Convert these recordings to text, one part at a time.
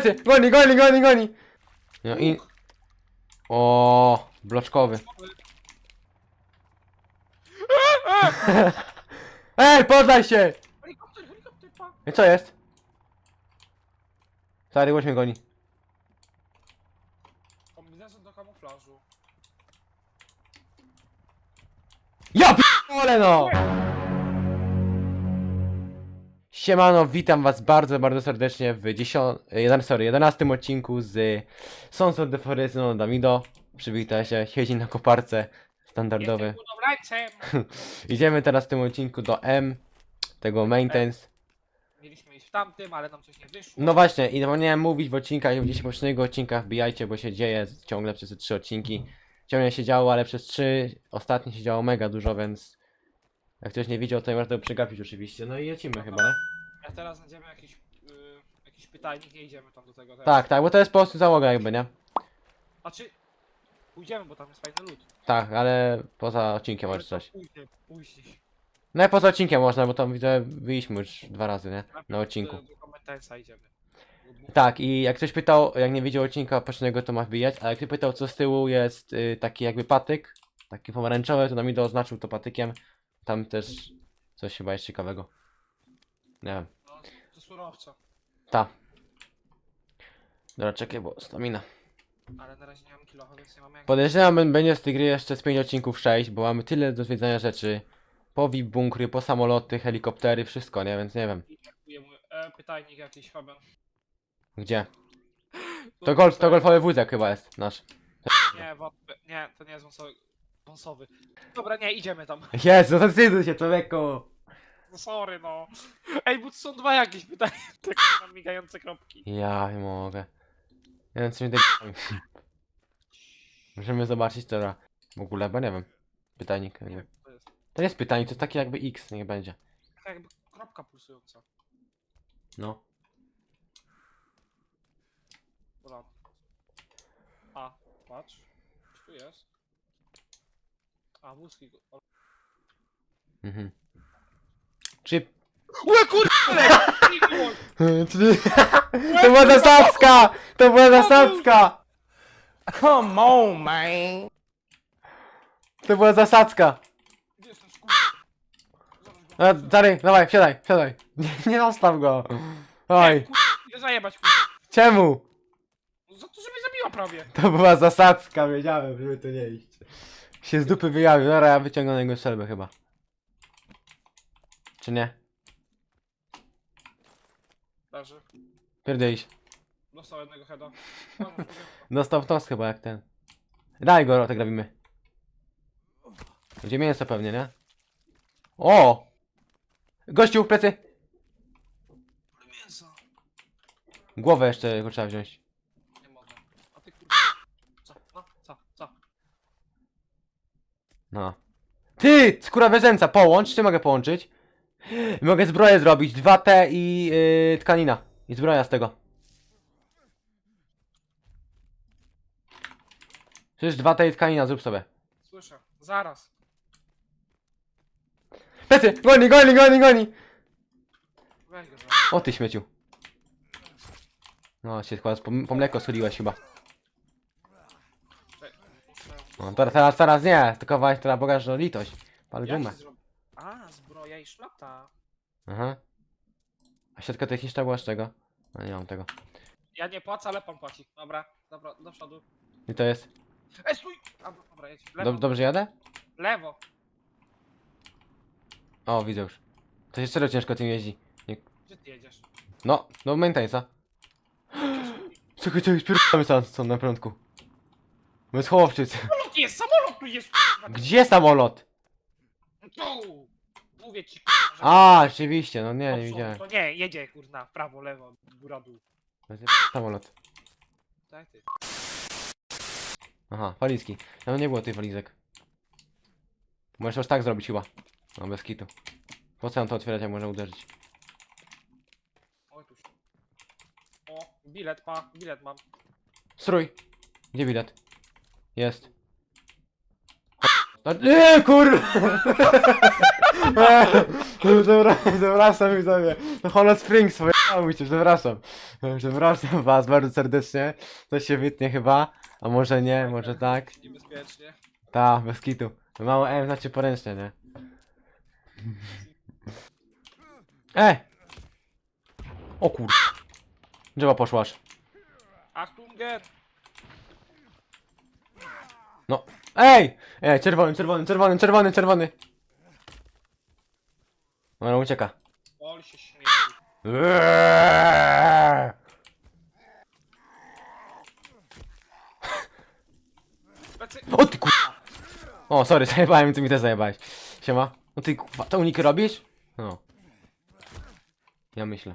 Plecy! Goni, goni, goni, goni! No i... O, bloczkowy. Ej, poddaj się! Helikopter, helikopter, pa! I co jest? Stary, łoś mnie goni. Kombinezon do kamuflażu. Ja p***ole no! Siemano, witam was bardzo, bardzo serdecznie w 10, jeden, sorry, 11 odcinku z Sons of the Forest no Damido. Przywitaj się, siedzi na koparce, standardowy. Jestem budowlańcem! Idziemy teraz w tym odcinku do M, tego maintenance. Mieliśmy iść w tamtym, ale nam coś nie wyszło. No właśnie, i zapomniałem mówić w odcinkach, gdzieś w poprzedniego odcinka wbijajcie, bo się dzieje ciągle przez te trzy odcinki. Ciągle się działo, ale przez trzy ostatnie się działo mega dużo, więc jak ktoś nie widział, to nie można tego przegapić oczywiście. No i lecimy chyba, nie? A teraz znajdziemy jakiś, y, jakiś pytajnik, nie idziemy tam do tego teraz. Tak, tak, bo to jest po prostu załoga jakby, nie? A czy... Pójdziemy, bo tam jest fajny lód. Tak, ale poza odcinkiem Ale może coś. Później, później. No i poza odcinkiem można, bo tam widzę, byliśmy już dwa razy, nie? Na odcinku. Do, idziemy. Tak, i jak ktoś pytał, jak nie widział odcinka poprzedniego, to ma wbijać, a jak ktoś pytał, co z tyłu jest y, taki jakby patyk, taki pomarańczowy, to nam idę oznaczył to patykiem. Tam też coś chyba jest ciekawego. Nie wiem. No, surowca. Ta. Dobra, czekaj, bo stamina. Ale na razie nie mam kilocha, więc nie mamy jak... Podejrzewam, że będzie z tej gry jeszcze z 5 odcinków 6, bo mamy tyle do zwiedzania rzeczy. Po VIP bunkry, po samoloty, helikoptery, wszystko, nie? Więc nie wiem. I dziękuję mu. E, pytajnik jakiś chyba. Gdzie? To, golf, to golfowy wózek chyba jest nasz. Nie, wątpię. Nie, to nie jest wąsowy. Wąsowy. Dobra, nie, idziemy tam. Jezu, zacytuj się człowieku! No sorry, no. Ej, bo tu są dwa jakieś pytania. Te mam migające kropki. Ja nie mogę. Nie wiem co mi tutaj... Możemy zobaczyć teraz. W ogóle, bo nie wiem. Pytajnik. Nie jakby. wiem, co to jest. To jest pytanie, to jest takie jakby X, niech będzie. Taka jakby kropka pulsująca. No. Dobra. A, patrz. Tu jest? A, wózki. go- Mhm. Czy... Ue, kurde! Czyli... To była zasadzka! To była zasadzka! Come on, man. To była zasadzka! A, Zary, dawaj, wsiadaj, wsiadaj. Nie, nie zostaw go. Oj, Idę zajebać, czemu? Za to, że mnie zabiła prawie. To była zasadzka, wiedziałem, żeby to nie iść. Się z dupy wyjawił, dobra, ja wyciągnę na jego strzelbę chyba. Czy nie? Leży. Pierdolisz. Dostał jednego heada. Dostał w nos chyba jak ten. Daj go, tak robimy. Będzie mięso pewnie, nie? O! Gościu, w plecy! Mięso. Głowę jeszcze go trzeba wziąć. Nie mogę. A ty kur... Co? No, co? Co? No. Ty! Skóra wezęca, połącz, czy mogę połączyć? Mogę zbroję zrobić, 2T i yy, tkanina. I zbroja z tego. Przecież 2T i tkanina, zrób sobie. Słyszę. Zaraz. Plecy! Goni, goni, goni, goni! Weź go, że... O ty śmieciu. No, się chyba po, po mleko schyliłeś chyba. Czekaj, muszę- No, teraz, teraz, teraz nie, tylko weź teraz pokaż no, litość. Pal Jak gumę. się zrobi? I szlata. Aha. A środka techniczna była z czego? No nie mam tego. Ja nie płacę, ale pan płaci. Dobra, dobra, do przodu. I to jest? Ej, stój! A, dobra, jedź. Lewo, Dob dobrze jadę? lewo. O, widzę już. To się serio ciężko tym jeździ. Gdzie ty jedziesz? No, no maintenance. Czekaj, czekaj, spierdolamy sam stąd na prądku. Bez chłopczyc. Samolot jest, samolot tu jest! kurwa. Gdzie samolot? Tu! Mówię ci, że... A, rzeczywiście, no nie, nie Popsuł. widziałem. To nie, jedzie, kurna, w prawo, lewo, góra, dół. Samolot. Tak, ty. Aha, walizki. No nie było tych walizek. Możesz już tak zrobić chyba. No bez kitu. Po co nam to otwierać, jak można uderzyć? Oj, tu się. O, bilet, pa, bilet mam. Strój! Gdzie bilet? Jest. No, nie, kur... Dobra, sam sobie. To Hollow Springs swoje. Mówicie, przepraszam. Przepraszam was bardzo serdecznie. To się wytnie chyba, a może nie, może tak. Niebezpiecznie. Ta, bez kitu. Mało M znacie poręcznie, nie? E! O kur... Drzewo poszłaś. Achtunger! No. Ej! Ej, czerwony, czerwony, czerwony, czerwony, czerwony. No, ucieka. Ol się śmieje. Eee! O ty kurwa! O, sorry, zajebałem, ty mi też zajebałeś. Siema. No ty kurwa, to uniki robisz? No. Ja myślę.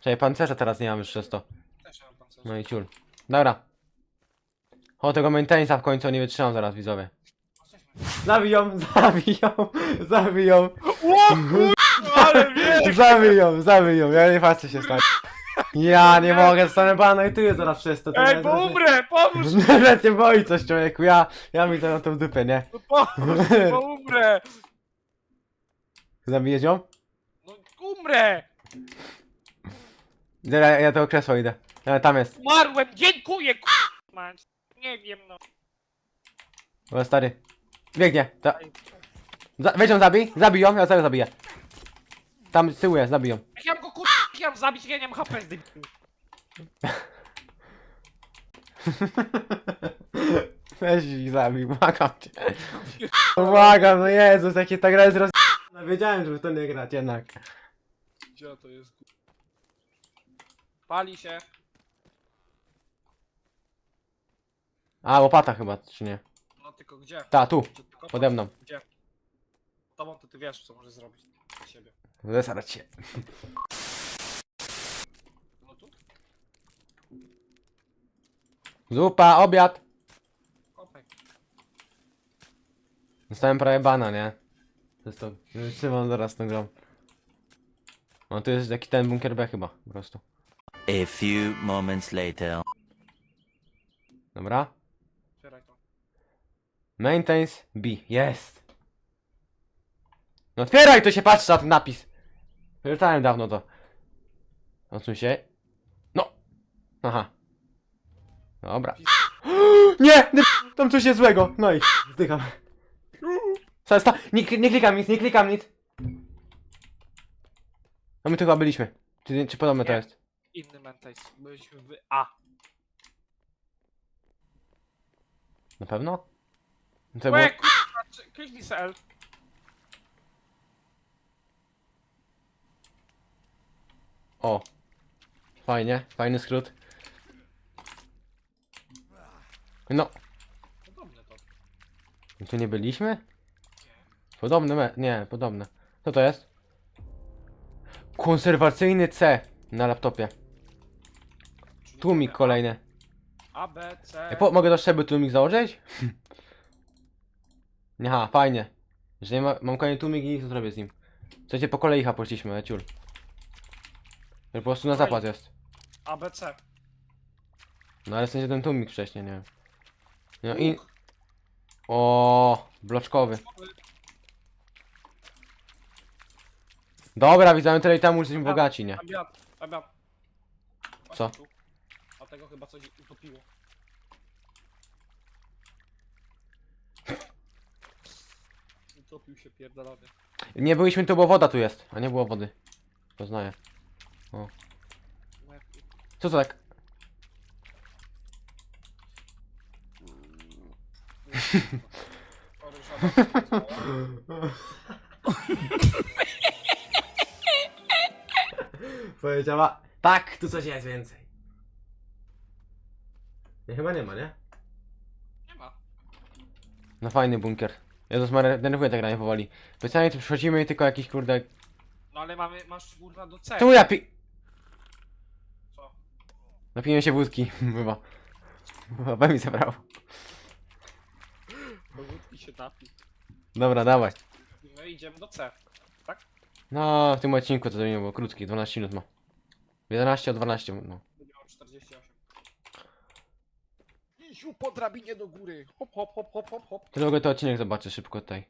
Czekaj, pancerza teraz nie mam już przez to. Też mam pancerz. No i ciul. Dobra. O, tego maintenance w końcu nie wytrzymam zaraz, widzowie. Zabiją, zabiją, zabiją, O ale wie! zabiją, zabiją, ja nie patrzę się stać. Ja nie mogę, zostanę bana i tu jest zaraz przez to. to Ej, nie- bo umrę! Pomóż! Nawet nie boi coś człowieku, ja, ja mi to na tą dupę, nie? No pomóż, bo umrę! Zabijesz ją? No umrę! Ja, ja tego krzesła idę. Ja, tam jest. Umarłem! Dziękuję, k***a! Nie wiem, no. O, stary. Biegnie. Ta... Za, weź ją zabij, zabij ją, ja zaraz zabiję. Tam z tyłu jest, zabij ją. Ja mam go ja mam zabić, ja nie mam HP z tym. Weź ich zabij, błagam cię. Błagam, no Jezus, jakie ta gra jest roz... No wiedziałem, że w to nie grać jednak. Gdzie to jest? Pali się. A, łopata chyba, czy nie? No tylko gdzie? Ta, tu, Gdzie ty kopasz? pode mną. Gdzie? Tobą to ty wiesz, co możesz zrobić dla siebie. Zesrać się. No tu? Zupa, obiad. Kopaj. Dostałem prawie bana, nie? To jest to. Nie wytrzymam zaraz tą grą. No tu jest taki ten bunkier B chyba, po prostu. A few moments later. Dobra. Maintains B. Jest. No otwieraj, to się patrzy na ten napis. Przeczytałem dawno to. Odsuń się. No. Aha. Dobra. Nie! tam coś jest złego. No i zdycham. Co jest ta? Nie, nie klikam nic, nie klikam nic. A my tu chyba byliśmy. Czy, czy podobne to Nie. jest? Inny mentais. Byliśmy w A. Na pewno? No To było... Łe, kurwa, czy- kliknij se L. O. Fajnie, fajny skrót. No. Podobne to. Tu nie byliśmy? Podobne, me... nie, podobne. Co to jest? Konserwacyjny C na laptopie. Tłumik kolejny. A, B, C. Ej, po, mogę do szczeby tłumik założyć? Nie, ha, fajnie. Że nie ma, mam kolejny tłumik i co zrobię z nim? Słuchajcie, po kolei ha poszliśmy, leciul. Że po prostu na zapas jest. A, B, C. No ale w sensie ten tłumik wcześniej, nie wiem. No i... O, bloczkowy. Dobra, widzimy tyle i tam już jesteśmy bogaci, nie? Abiat, abiat. Co? Tu. A tego chyba coś utopiło. Utopił się pierdolony. Nie byliśmy tu, bo woda tu jest, a nie było wody. Poznaję. Łeb. Co to tak? Powiedziała, tak, tu coś jest więcej. Nie, chyba nie ma, nie? Nie ma. No fajny bunkier. Jezus Maria, denerwuje ta gra nie powoli. Specjalnie tu przychodzimy i tylko jakiś kurde... No ale mamy, masz kurwa do C. Czemu ja pi... Co? Napiłem się wódki, chyba. Chyba mi zabrało. Bo wódki się napi. Dobra, dawaj. I my idziemy do C. No, w tym odcinku to nie było krótki, 12 minut ma. 11 o 12, no. Isiu po drabinie do góry. Hop, hop, hop, hop, hop, hop. To mogę to odcinek zobaczę szybko tutaj.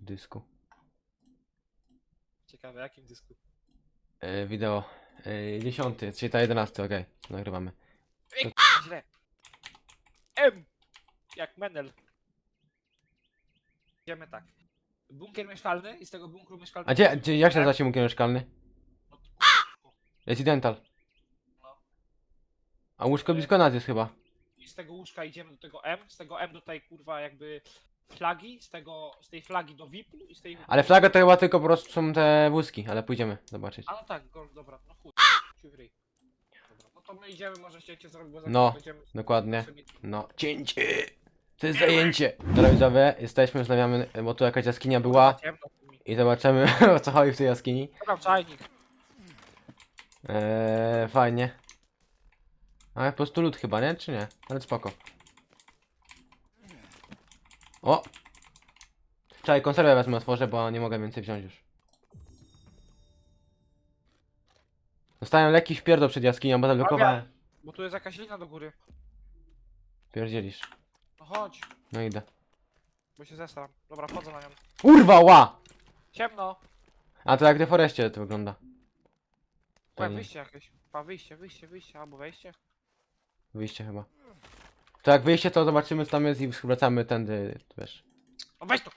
Dysku. Ciekawe, jakim dysku? Yy, wideo. Yy, 10, czyli ta 11, okej, nagrywamy. Ej, źle. M. Jak Menel. Idziemy tak. Bunkier mieszkalny i z tego bunkru mieszkalnego... A gdzie, gdzie jak się nazywa się bunkier mieszkalny? No, k***ku. Residential. No. A łóżko blisko nas jest chyba. I z tego łóżka idziemy do tego M, z tego M do tej kurwa jakby flagi, z tego, z tej flagi do VIP i z tej... Ale flaga to chyba tylko po prostu są te wózki, ale pójdziemy zobaczyć. A no tak, go, dobra, no chuj, ci w ryj. Dobra, no to my idziemy, może cięcie zrobić, bo za No, będziemy... dokładnie. sobie- No, cięcie! To jest zajęcie! Dobra widzowie, jesteśmy, znawiamy, bo tu jakaś jaskinia była Ciemno mi. i zobaczymy o co chodzi w tej jaskini. Dobra, czajnik. Eee, fajnie. Ale po prostu lód chyba, nie? Czy nie? Ale spoko. O! Czekaj, konserwę wezmę, otworzę, bo nie mogę więcej wziąć już. Dostałem lekki wpierdol przed jaskinią, bo zablokowałem. Bo tu jest jakaś lina do góry. Pierdzielisz. No chodź, No idę. bo się zestram. Dobra, wchodzę na nią. Urwa, ła! Ciemno. A to jak w deforeście to wygląda. To Pa, nie. wyjście jakieś. Pa, wyjście, wyjście, wyjście, albo wejście. Wyjście chyba. To jak wyjście, to zobaczymy co tam jest i wracamy tędy, wiesz. No weź to.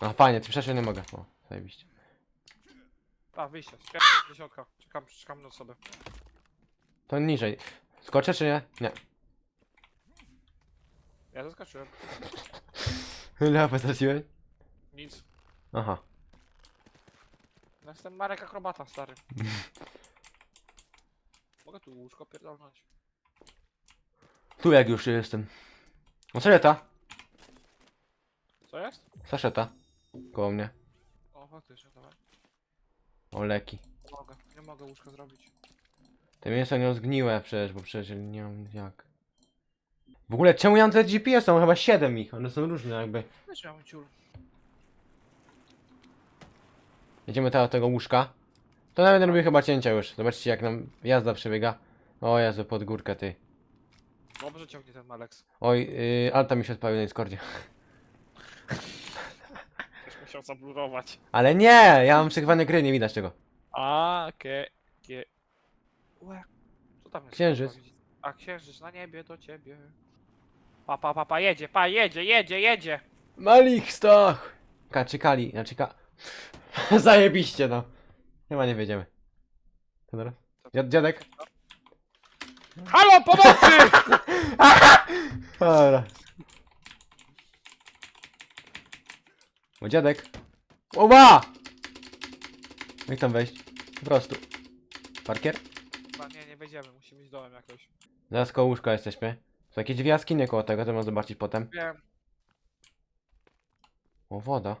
A fajnie, ty przeszedł nie mogę. O, zajebiście. Pa, wyjście. Spier- do środka. Czekam, czekam na osobę. To niżej. Skoczę czy nie? Nie. Ja zaskoczyłem. Ile straciłeś? Nic. Aha. Ja Jestem Marek Akrobata, stary. Mogę tu łóżko pierdolnąć. Tu jak już jestem. O, saszeta. Co jest? Saszeta. Koło mnie. O, faktycznie, dawaj. O, leki. Nie mogę, nie mogę łóżka zrobić. Te mięso nie zgniłe przecież, bo przecież nie mam jak. W ogóle czemu ja mam te GPS? Są chyba 7 ich, one są różne jakby. Miałem ciul. Jedziemy teraz do tego łóżka. To nawet robię chyba cięcia już. Zobaczcie jak nam jazda przebiega. O Jezu, pod górkę ty. Dobrze ciągnie ten Malex. Oj, yy, alta mi się odpalił na Discordzie. Ktoś musiał zablurować. Ale nie! Ja mam przegrywane gry, nie widać tego. A, kie. Łe. Co tam jest? Księżyc. A, księżyc na niebie do ciebie. Pa, pa, pa, pa, jedzie, pa, jedzie, jedzie, jedzie. Malich Stach! Kaczykali, znaczy ka... Zajebiście no. Chyba nie wiedziemy. To teraz? Dziad, dziadek? Halo, pomocy! Dobra. O dziadek. Oba! Jak tam wejść? Po prostu. Parkier? Chyba nie, nie wejdziemy, musimy iść dołem jakoś. Zaraz koło łóżka jesteśmy. Są jakieś dwie jaskinie koło tego, to można zobaczyć potem. Wiem. O, woda.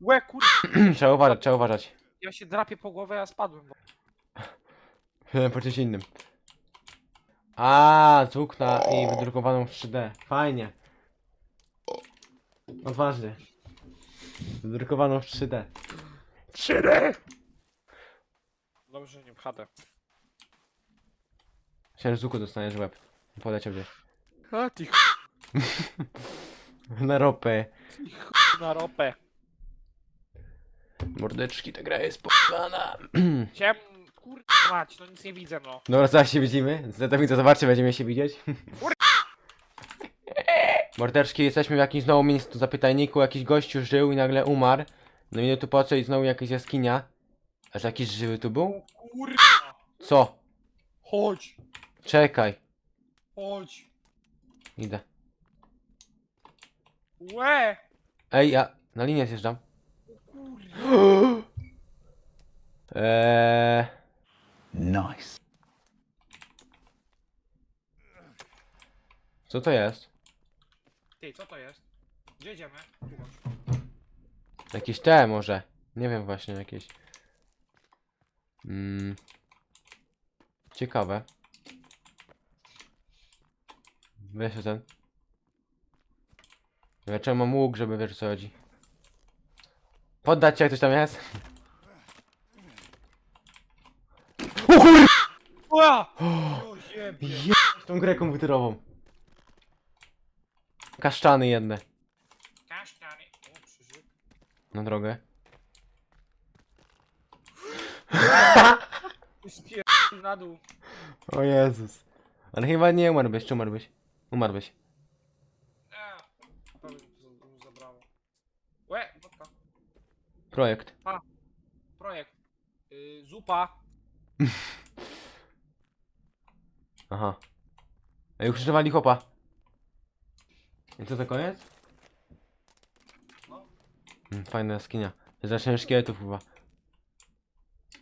Łe, kur... trzeba uważać, trzeba uważać. Ja się drapię po głowę, a spadłem. Bo... po czymś innym. A, z okna i wydrukowaną w 3D. Fajnie. Odważnie. Wydrukowaną w 3D. 3D! Dobrze, nie wchadę. Myślałem, że z łuku dostaniesz w łeb. Poleciał gdzieś. A ty Na ropę. ch... na ropę. Mordeczki, ta gra jest p***ana. Ciem... Kur... mać, no nic nie widzę, no. Dobra, zaraz się widzimy. Zatem to zobaczy, będziemy się widzieć. Mordeczki, jesteśmy w jakimś znowu miejscu zapytajniku. Jakiś gościu żył i nagle umarł. No minutu po i znowu jakaś jaskinia. Aż jakiś żywy tu był? Kur... Co? Chodź, Czekaj. chodź. Idę. Łe! Ej, ja na linię zjeżdżam. Kur... Eee, Nice. co to jest? Ty, co to jest? Gdzie idziemy? Jakieś te może. Nie wiem właśnie, jakieś. Mm. Ciekawe. Wiesz o ten. Ja czemu mam łuk, żeby wiesz o co chodzi. Poddać się jak ktoś tam jest? O kur... Ła! O. Je... tą grę komputerową. Kaszczany jedne. na drogę. Spierdolił na dół. O Jezus. Ale chyba nie umarłbyś, czy umarłbyś? Umarłbyś. Nie. Pewnie mi to za- zabrało. Łe, wodka. Projekt. Projekt. Yy, zupa. Aha. Ej, ukrzyżowali chopa. I co to koniec? No. Mm, fajna jaskinia. Zaczniemy szkieletów chyba.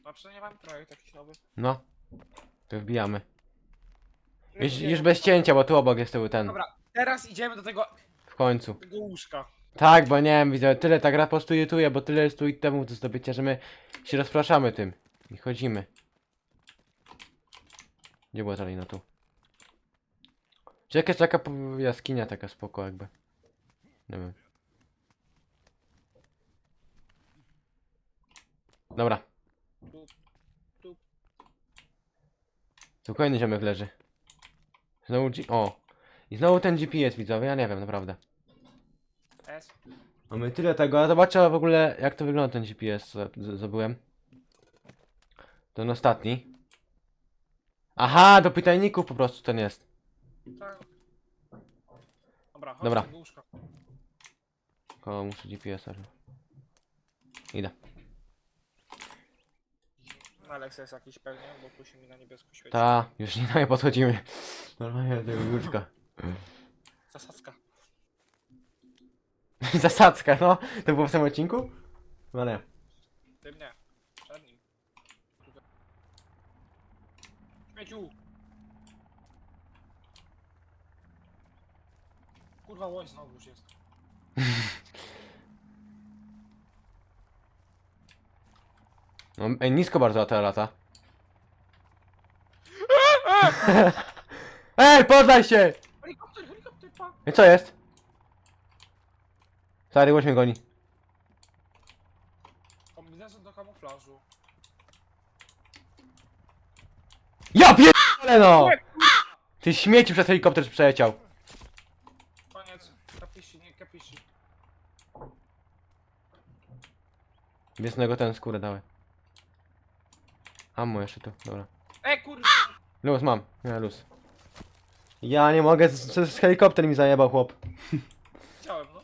A przynajmniej mamy projekt jakiś nowy. No. To wbijamy. Już, już bez cięcia, bo tu obok jest tył ten. Dobra, teraz idziemy do tego, W końcu. tego łóżka. Tak, bo nie wiem, widzę, tyle ta gra po prostu irytuje, bo tyle jest tu i temu do zdobycia, że my się rozpraszamy tym. I chodzimy. Gdzie była ta lina tu? Czy jakaś taka jaskinia taka spoko jakby? Nie wiem. Dobra. Tu kolejny ziomek leży. Znowu G... O! I znowu ten GPS widzowie, ja nie wiem naprawdę. S. Mamy tyle tego, a zobaczę w ogóle jak to wygląda ten GPS, co z- zdobyłem. Ten ostatni. Aha, do pytajników po prostu ten jest. Tak. Dobra, chodź Dobra. do tego łóżka. Tylko muszę GPS-a. Idę. Alex jest jakiś pewnie, bo tu się mi na niebiesko świeci. Ta, już nie, nie podchodzimy. Normalnie do tego łóżka. Zasadzka. Zasadzka, no. To było w tym odcinku? No nie. Ty mnie. Przed nim. Tutaj. Śmieciu! Kurwa, łoś znowu już jest. No, ej, nisko bardzo ta lata. Ej, poddaj się! Helikopter, helikopter, pa! I co jest? Stary, łoś mnie goni. Kombinezon do kamuflażu. Ja pierdolę no! Ty śmieci przez helikopter przeleciał. Koniec. Kapiszy, nie kapiszy. Wiesnego ten skórę dałem. Ammo jeszcze tu, dobra. E kurwa! Luz mam, ja luz. Ja nie mogę, z, z, z helikopter mi zajebał chłop. Chciałem, no.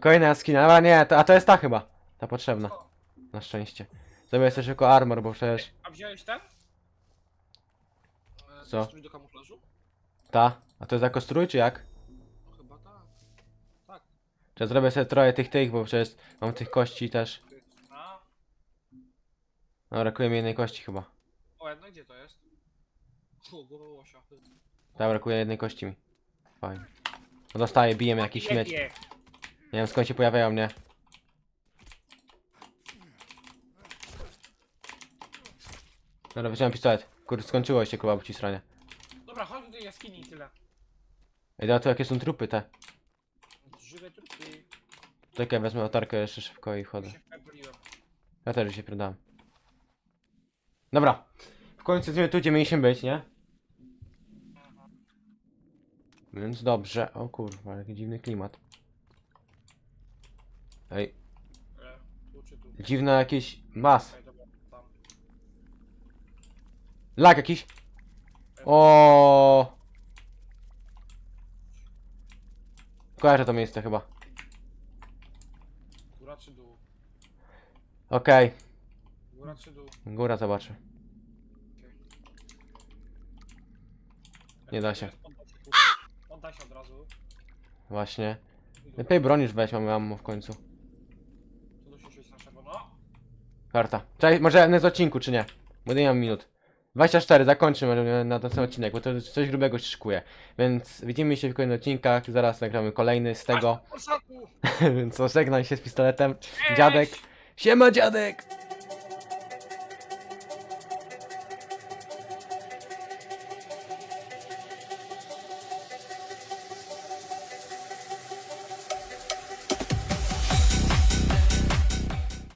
Kolejna jaskina, ale nie, to, a to jest ta chyba. Ta potrzebna, na szczęście. Zrobię sobie tylko armor, bo przecież A wziąłeś ten? Co? Strój do kamuflażu? ta. A to jest jako strój czy jak? No chyba tak. Tak. Czy zrobię sobie trochę tych tych, bo przecież mam tych kości też. A, No, brakuje mi jednej kości chyba. o, no gdzie to jest? O, głowa łosia. Tak, brakuje jednej kości mi. Fajnie. No dostaję, bije mnie jakiś śmieć. Nie wiem skąd się pojawiają, nie? Dobra, wziąłem pistolet. Kurde, skończyło się kurwa ci sranie. Dobra, chodź do tej jaskini i tyle. Ej, dobra, to jakie są trupy te? Żywe trupy. Czekaj, wezmę latarkę jeszcze szybko i wchodzę. się wpełniłem. Ja też się przydałem. Dobra. W końcu jesteśmy tu, gdzie mieliśmy być, nie? Więc dobrze. O kurwa, jaki dziwny klimat. Ej, E, tu czy tu? dziwne jakieś mas. Lag jakiś. O. Kojarzę to miejsce chyba. Góra czy dół? Okej, Góra czy dół? góra zobaczy. Nie da się. Poddaj się, od razu. Właśnie. Lepiej już weź, mamy ammo w końcu. Tu się świeci na czerwono. Karta. Czekaj, może jeden z odcinku, czy nie? Bo nie mam minut. 24, zakończymy na ten sam odcinek, bo to coś grubego się szykuje. Więc widzimy się w kolejnych odcinkach, zaraz nagramy kolejny z tego. Polsaku! Więc żegnam się z pistoletem. Dziadek. Siema dziadek!